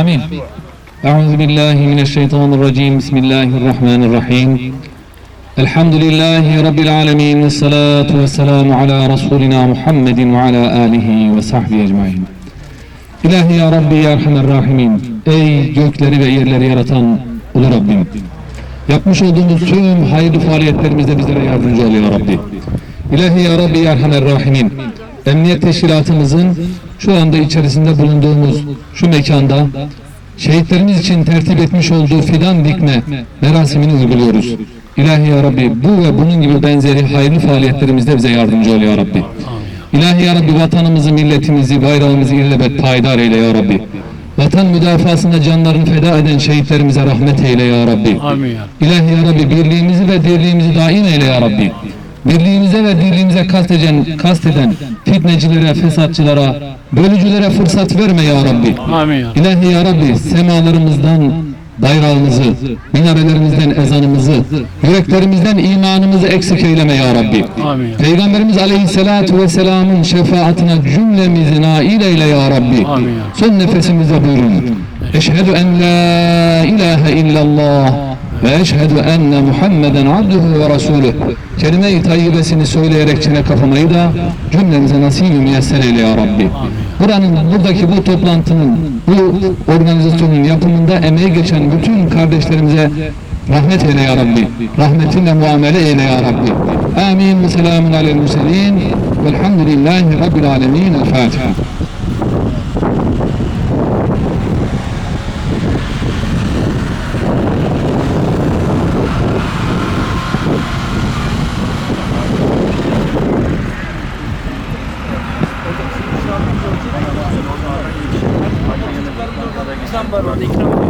آمين أعوذ بالله من الشيطان الرجيم بسم الله الرحمن الرحيم الحمد لله رب العالمين والصلاة والسلام على رسولنا محمد وعلى آله وصحبه أجمعين İlahi ya Rabbi ya Erhamer Rahimin Ey gökleri ve yerleri yaratan Ulu Rabbim Yapmış olduğumuz tüm hayırlı faaliyetlerimizde bizlere yardımcı ol ya Rabbi İlahi ya Rabbi ya Erhamer Rahimin Emniyet Teşkilatımızın şu anda içerisinde bulunduğumuz şu mekanda şehitlerimiz için tertip etmiş olduğu fidan dikme merasimini uyguluyoruz. İlahi ya Rabbi bu ve bunun gibi benzeri hayırlı faaliyetlerimizde bize yardımcı ol ya Rabbi. İlahi ya Rabbi vatanımızı, milletimizi, bayrağımızı illebet payidar eyle ya Rabbi. Vatan müdafasında canlarını feda eden şehitlerimize rahmet eyle ya Rabbi. Amin. İlahi ya Rabbi birliğimizi ve dirliğimizi daim eyle ya Rabbi. Birliğimize ve dirliğimize kasteden, kasteden fitnecilere, fesatçılara, bölücülere fırsat verme ya Rabbi. Amin. İlahi ya Rabbi semalarımızdan bayrağımızı, minarelerimizden ezanımızı, yüreklerimizden imanımızı eksik eyleme ya Rabbi. Amin. Peygamberimiz aleyhissalatu vesselamın şefaatine cümlemizi nail eyle ya Rabbi. Amin. Son nefesimizde buyurun. Eşhedü en la ilahe illallah ve eşhedü enne Muhammeden abduhu ve resuluh. Kelime-i tayyibesini söyleyerek çene kapamayı da cümlemize nasip-i müyesser eyle ya Rabbi. Buranın, buradaki bu toplantının, bu organizasyonun yapımında emeği geçen bütün kardeşlerimize rahmet eyle ya Rabbi. Rahmetinle muamele eyle ya Rabbi. Amin. Ve selamun alel murselin. Velhamdülillahi Rabbil alemin. El Fatiha. Number દીકરો